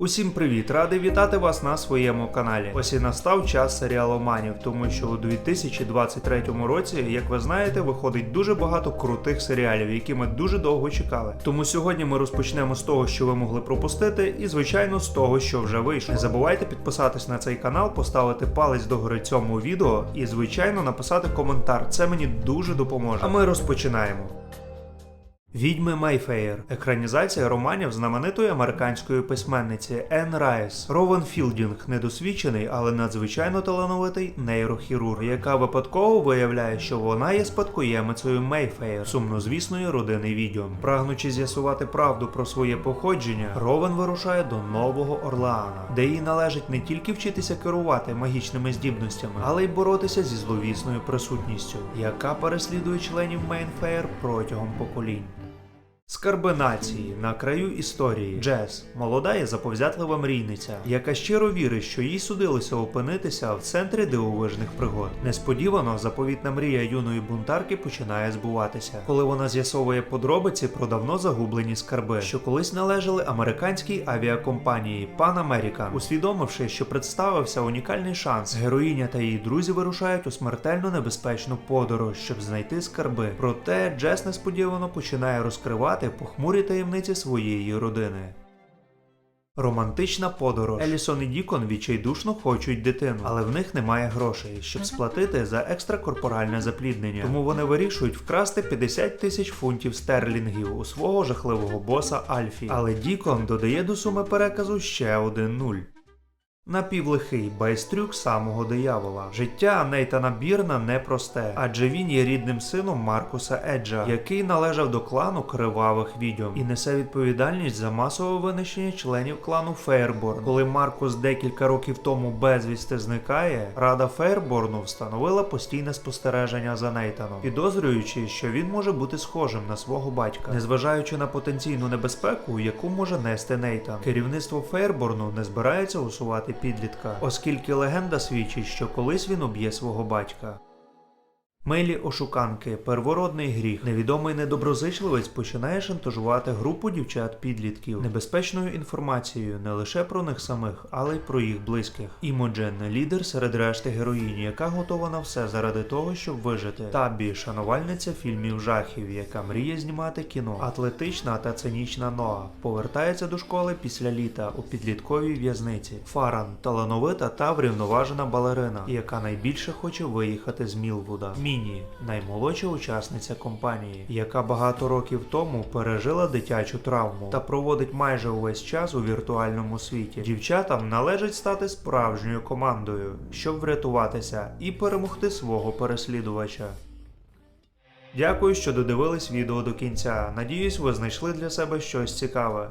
Усім привіт! Радий вітати вас на своєму каналі. Ось і настав час серіаломанів, тому що у 2023 році, як ви знаєте, виходить дуже багато крутих серіалів, які ми дуже довго чекали. Тому сьогодні ми розпочнемо з того, що ви могли пропустити, і звичайно з того, що вже вийшло. Не забувайте підписатись на цей канал, поставити палець догори цьому відео і, звичайно, написати коментар. Це мені дуже допоможе. А ми розпочинаємо. Відьми Мейфеєр екранізація романів знаменитої американської письменниці Енн Райс. Ровен Філдінг недосвідчений, але надзвичайно талановитий нейрохірург, яка випадково виявляє, що вона є спадкоємицею Мейфеєр, сумнозвісної родини відьом. Прагнучи з'ясувати правду про своє походження, Ровен вирушає до Нового Орлеана, де їй належить не тільки вчитися керувати магічними здібностями, але й боротися зі зловісною присутністю, яка переслідує членів Мейнфеєр протягом поколінь. Скарби нації на краю історії. Джес молода і заповзятлива мрійниця, яка щиро вірить, що їй судилося опинитися в центрі дивовижних пригод. Несподівано заповітна мрія юної бунтарки починає збуватися, коли вона з'ясовує подробиці про давно загублені скарби, що колись належали американській авіакомпанії Pan American. Усвідомивши, що представився унікальний шанс, героїня та її друзі вирушають у смертельно небезпечну подорож, щоб знайти скарби. Проте Джес несподівано починає розкривати похмурі таємниці своєї родини. Романтична подорож. Елісон і Дікон відчайдушно хочуть дитину, але в них немає грошей, щоб сплатити за екстракорпоральне запліднення. Тому вони вирішують вкрасти 50 тисяч фунтів стерлінгів у свого жахливого боса Альфі. Але Дікон додає до суми переказу ще один нуль. Напівлихий байстрюк самого диявола. Життя Нейтана Бірна непросте, адже він є рідним сином Маркуса Еджа, який належав до клану кривавих відьом і несе відповідальність за масове винищення членів клану Фейрборн. Коли Маркус декілька років тому безвісти зникає, рада Фейрборну встановила постійне спостереження за Нейтаном, підозрюючи, що він може бути схожим на свого батька, незважаючи на потенційну небезпеку, яку може нести Нейтан. Керівництво Фейрборну не збирається усувати підлітка, оскільки легенда свідчить, що колись він уб'є свого батька. Милі ошуканки, первородний гріх. Невідомий недоброзичливець починає шантажувати групу дівчат-підлітків небезпечною інформацією не лише про них самих, але й про їх близьких. Імоджен лідер серед решти героїні, яка готова на все заради того, щоб вижити. Табі шанувальниця фільмів жахів, яка мріє знімати кіно. Атлетична та цинічна Ноа повертається до школи після літа у підлітковій в'язниці. Фаран талановита та врівноважена балерина, яка найбільше хоче виїхати з Мілвуда. Міні наймолодша учасниця компанії, яка багато років тому пережила дитячу травму та проводить майже увесь час у віртуальному світі. Дівчатам належить стати справжньою командою, щоб врятуватися і перемогти свого переслідувача. Дякую, що додивились відео до кінця. Надіюсь, ви знайшли для себе щось цікаве.